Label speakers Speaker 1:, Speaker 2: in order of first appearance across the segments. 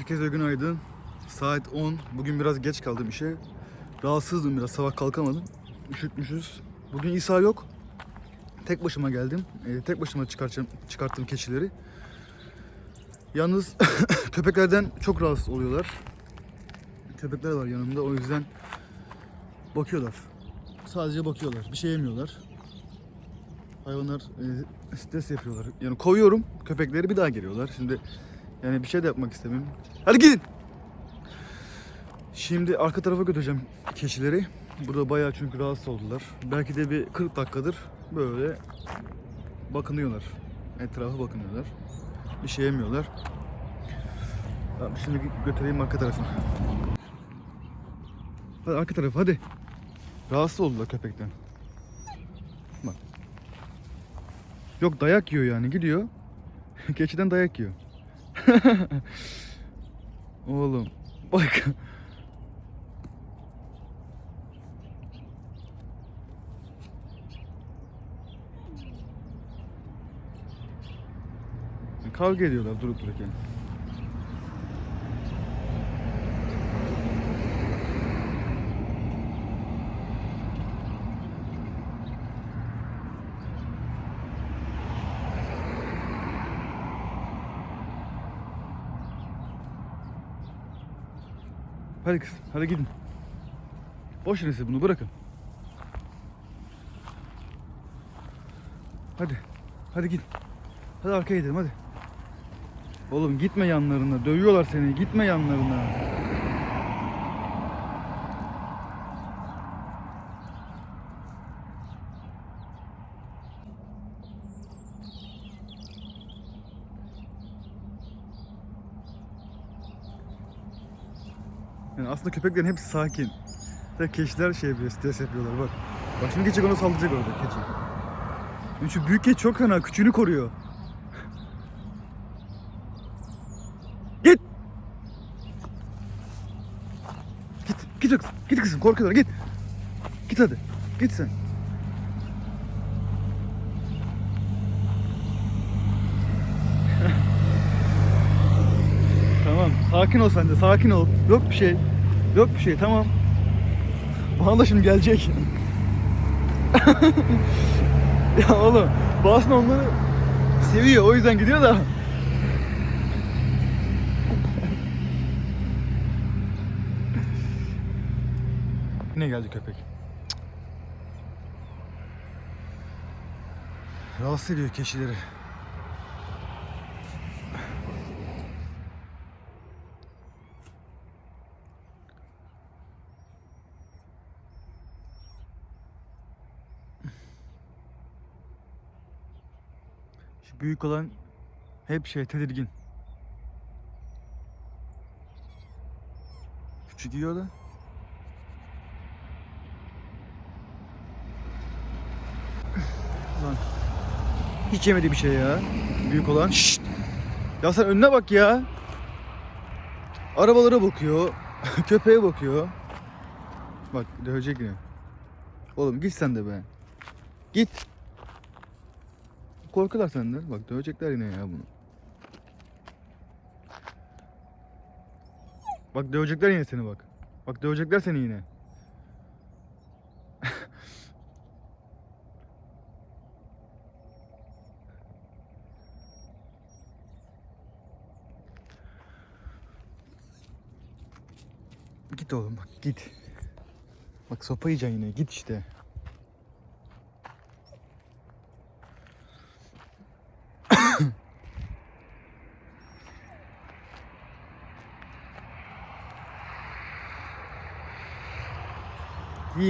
Speaker 1: Herkese günaydın. Saat 10. Bugün biraz geç kaldım işe. Rahatsızdım biraz. Sabah kalkamadım. Üşütmüşüz. Bugün İsa yok. Tek başıma geldim. Ee, tek başıma çıkartacağım, çıkarttım keçileri. Yalnız köpeklerden çok rahatsız oluyorlar. Köpekler var yanımda o yüzden bakıyorlar. Sadece bakıyorlar. Bir şey yemiyorlar. Hayvanlar e, stres yapıyorlar. Yani koyuyorum köpekleri bir daha geliyorlar. Şimdi yani bir şey de yapmak istemiyorum. Hadi gidin. Şimdi arka tarafa götüreceğim keçileri. Burada bayağı çünkü rahatsız oldular. Belki de bir 40 dakikadır böyle bakınıyorlar. Etrafa bakınıyorlar. Bir şey yemiyorlar. Şimdi götüreyim arka tarafına. Hadi arka taraf hadi. Rahatsız oldular köpekten. Bak. Yok dayak yiyor yani gidiyor. Keçiden dayak yiyor. Oğlum bak. Kavga ediyorlar durup dururken. Hadi kız, hadi gidin. Boş verin siz bunu bırakın. Hadi, hadi git. Hadi arkaya gidelim hadi. Oğlum gitme yanlarına, dövüyorlar seni. Gitme yanlarına. Yani aslında köpeklerin hepsi sakin. Tek keçiler şey yapıyor, stres yapıyorlar bak. Bak şimdi keçi ona saldıracak orada keçi. Yani Şu büyük keçi çok fena, küçüğünü koruyor. Git! Git, git kızım, git kızım korkuyorlar git. Git hadi, git sen. sakin ol sen de, sakin ol. Yok bir şey, yok bir şey, tamam. Bana da şimdi gelecek. ya oğlum, Basın onları seviyor, o yüzden gidiyor da. Yine geldi köpek. Rahatsız ediyor keçileri. Büyük olan hep şey tedirgin. Küçük yiyor da. Lan. Hiç yemedi bir şey ya. Büyük olan. Şşt. Ya sen önüne bak ya. Arabalara bakıyor. Köpeğe bakıyor. Bak dövecek yine. Oğlum git sen de be. Git. Korkular senden. Bak dövecekler yine ya bunu. Bak dövecekler yine seni bak. Bak dövecekler seni yine. Git oğlum bak git. Bak sopa yiyeceksin yine git işte.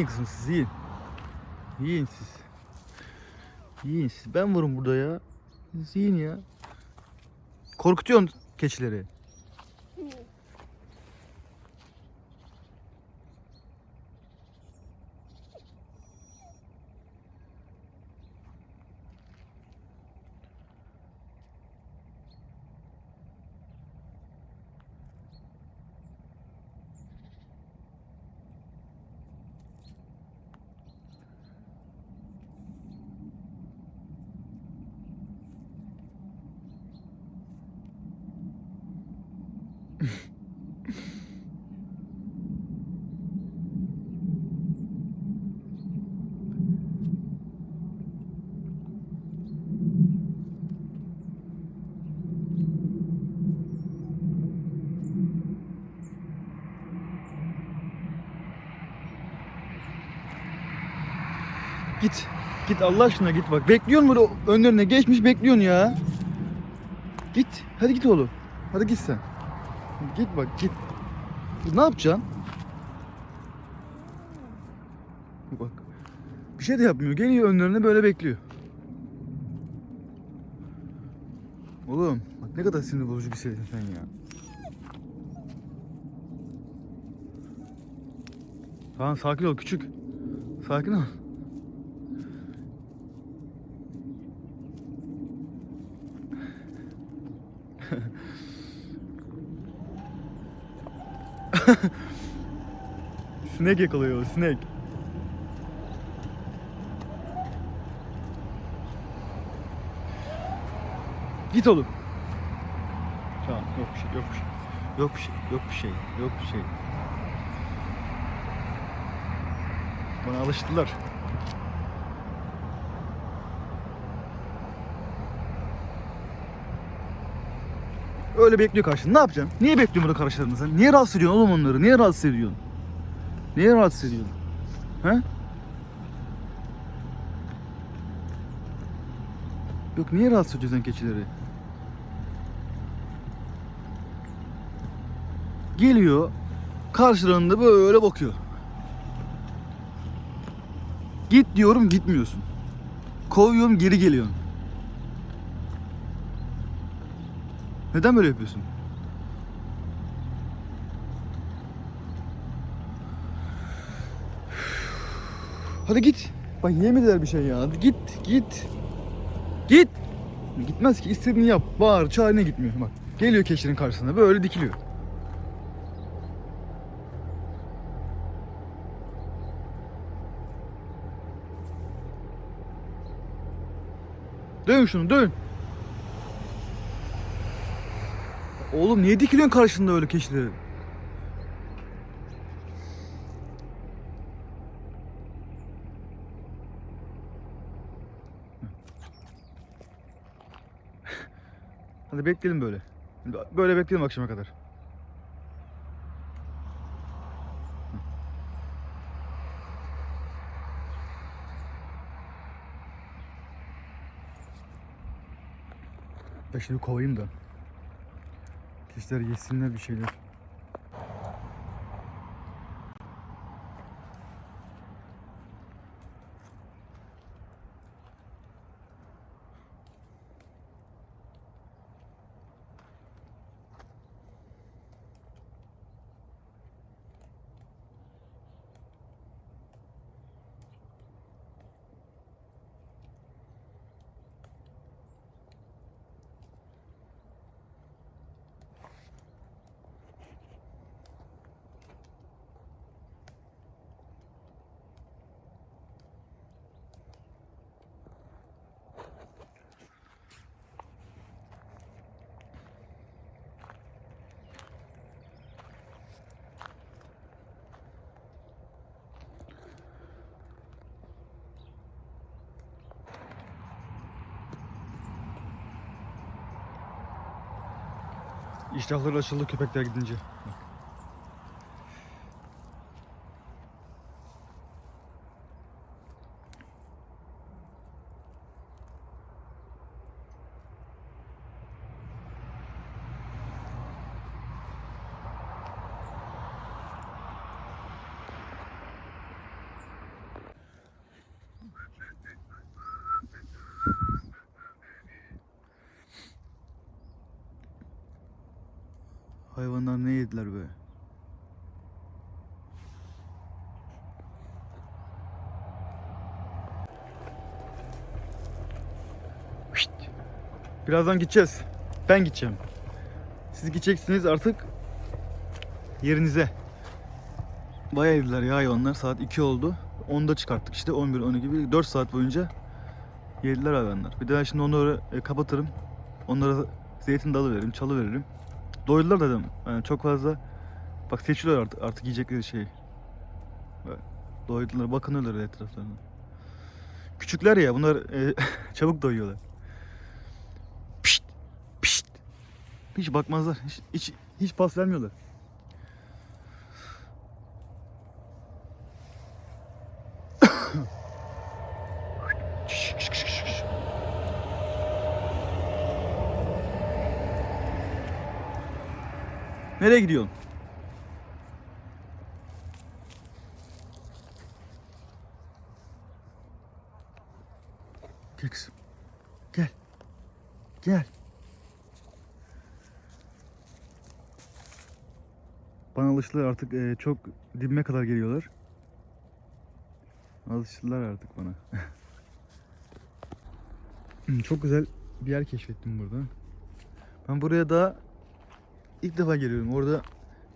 Speaker 1: Yiyin kızım siz yiyin. Yiyin siz. Yiyin siz. Ben varım burada ya. Siz yiyin ya. Korkutuyorsun keçileri. Git. Git Allah aşkına git bak. Bekliyorsun burada önlerine geçmiş bekliyorsun ya. Git. Hadi git oğlum. Hadi git sen. Git bak git. Ne yapacaksın? Bak. Bir şey de yapmıyor. Geliyor önlerine böyle bekliyor. Oğlum bak ne kadar sinir bozucu bir şeysin sen ya. Tamam sakin ol küçük. Sakin ol. sinek yakalıyor sinek. Git oğlum. Tamam yok bir şey yok bir şey. Yok bir şey yok bir şey yok bir şey. Bana alıştılar. Öyle bekliyor karşında. Ne yapacaksın? Niye bekliyorsun burada karşılarında sen? Niye rahatsız ediyorsun oğlum onları? Niye rahatsız ediyorsun? Niye rahatsız ediyorsun? He? Yok niye rahatsız ediyorsun sen keçileri? Geliyor. Karşılarında böyle bakıyor. Git diyorum gitmiyorsun. Kovuyorum geri geliyorsun. Neden böyle yapıyorsun? Hadi git. Bak yemediler bir şey ya. Hadi git, git. Git. Gitmez ki istediğini yap. Bağır, çağır ne gitmiyor. Bak geliyor keçinin karşısına böyle dikiliyor. Dön şunu dön. Oğlum niye dikiliyorsun karşında öyle keçileri? Hadi bekleyelim böyle. Böyle bekleyelim akşama kadar. Ben şimdi kovayım da. Keçiler yesinler bir şeyler. İştahları açıldı köpekler gidince. Hayvanlar ne yediler be? Birazdan gideceğiz. Ben gideceğim. Siz gideceksiniz artık yerinize. Bayağı yediler ya hayvanlar. Saat 2 oldu. 10'da çıkarttık işte 11 12 gibi 4 saat boyunca yediler hayvanlar. Bir de ben şimdi onları e, kapatırım. Onlara zeytin dalı veririm, çalı veririm. Doydular dedim. Yani çok fazla bak seçiyorlar artık, artık yiyecekleri şeyi. Doydular, bakınıyorlar etraflarına. Küçükler ya bunlar e, çabuk doyuyorlar. Pişt, pişt. Hiç bakmazlar. Hiç, hiç, hiç pas vermiyorlar. Nereye gidiyorsun? Gel kızım. Gel. Gel. Bana alıştılar artık e, çok dibime kadar geliyorlar. Alıştılar artık bana. Hmm, çok güzel bir yer keşfettim burada. Ben buraya da ilk defa geliyorum. Orada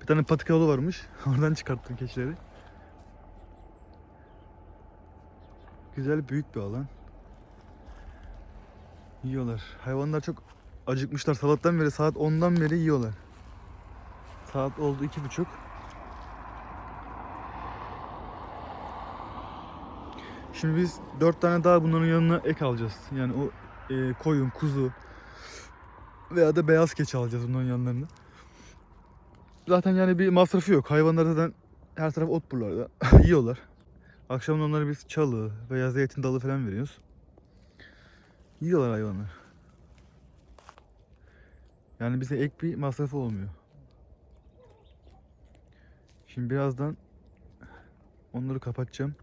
Speaker 1: bir tane patika yolu varmış. Oradan çıkarttım keçileri. Güzel büyük bir alan. Yiyorlar. Hayvanlar çok acıkmışlar. Sabahtan beri saat 10'dan beri yiyorlar. Saat oldu iki buçuk. Şimdi biz dört tane daha bunların yanına ek alacağız. Yani o e, koyun, kuzu veya da beyaz keçi alacağız bunların yanlarına. Zaten yani bir masrafı yok. Hayvanlar zaten her taraf ot buralarda. Yiyorlar. Akşam onlara biz çalı veya zeytin dalı falan veriyoruz. Yiyorlar hayvanlar. Yani bize ek bir masrafı olmuyor. Şimdi birazdan onları kapatacağım.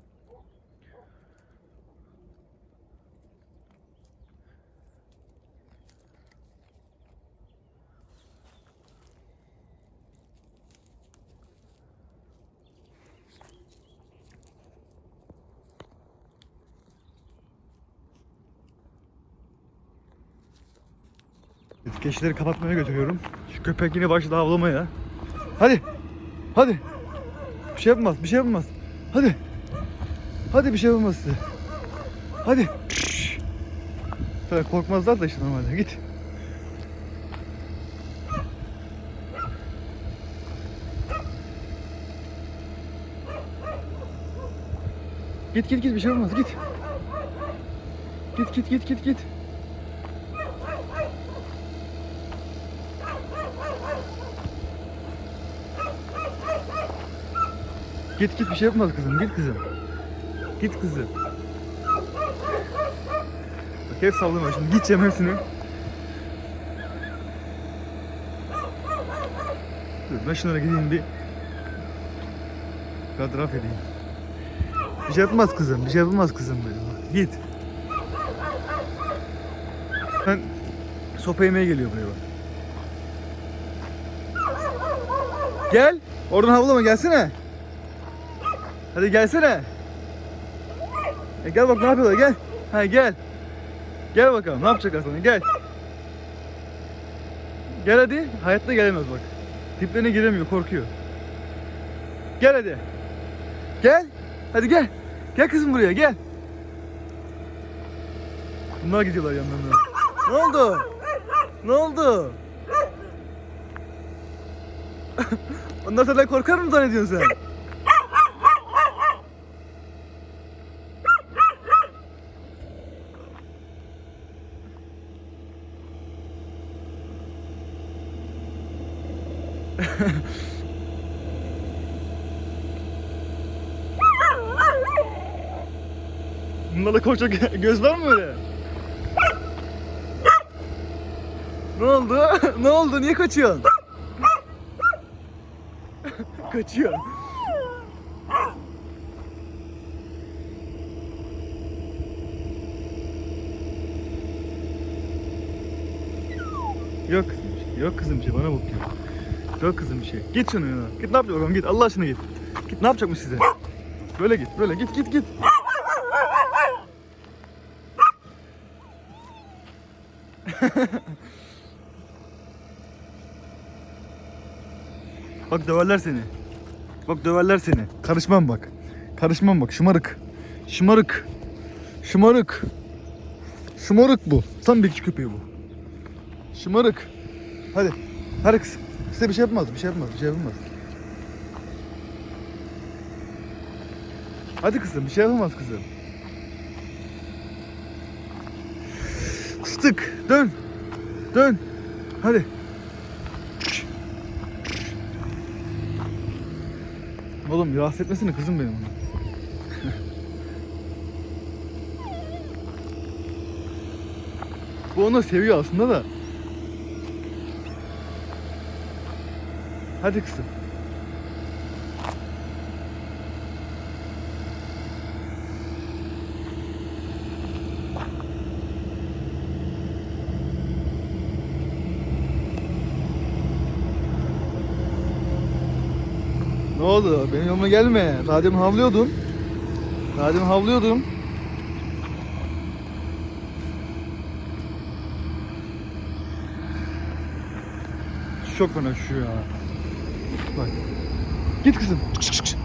Speaker 1: Keçileri kapatmaya götürüyorum. Şu köpek yine başladı avlamaya. Hadi. Hadi. Bir şey yapmaz, bir şey yapmaz. Hadi. Hadi bir şey yapamaz size. Hadi. Şöyle korkmazlar da işte normalde. Git. Git git git bir şey olmaz git. Git git git git git. Git git bir şey yapmaz kızım. Git kızım. Git kızım. Bak hep sallama şimdi. Gideceğim hepsini. Dur ben şunlara gideyim bir. Kadraf edeyim. Bir şey yapmaz kızım. Bir şey yapmaz kızım benim. Git. Ben sopa yemeye geliyor buraya bak. Gel. Oradan havlama gelsene. Hadi gelsene. E gel bak ne yapıyorlar gel. Ha gel. Gel bakalım ne yapacaklar sana gel. Gel hadi. Hayatta gelemez bak. Diplerine giremiyor korkuyor. Gel hadi. Gel. Hadi gel. Gel kızım buraya gel. Bunlar gidiyorlar yanlarına. Ne oldu? Ne oldu? Onlar senden korkar mı zannediyorsun sen? Bunlarda korkacak göz var mı öyle? ne oldu? ne oldu? Niye kaçıyorsun? Kaçıyor. Yok kızım bir şey. Yok kızım bir şey. Bana bakıyor. Yok kızım bir şey. Git şunu yana. Git ne yapacak bakalım git. Allah aşkına git. Git ne yapacakmış size? Böyle git. Böyle git git git. Bak döverler seni. Bak döverler seni. Karışmam bak. Karışmam bak. Şımarık. Şımarık. Şımarık. Şımarık bu. Tam bir köpeği bu. Şımarık. Hadi. Hadi kız. Size bir şey yapmaz. Bir şey yapmaz. Bir şey yapmaz. Hadi kızım. Bir şey yapamaz kızım. Fıstık. Dön. Dön. Hadi. Oğlum rahatsız etmesene kızım benim onu. Bu onu seviyor aslında da. Hadi kızım. Ne oldu? Benim yanıma gelme. Daha demin havlıyordun. Daha havlıyordum. Çok fena şu. Bak. Git kızım. Çık çık çık.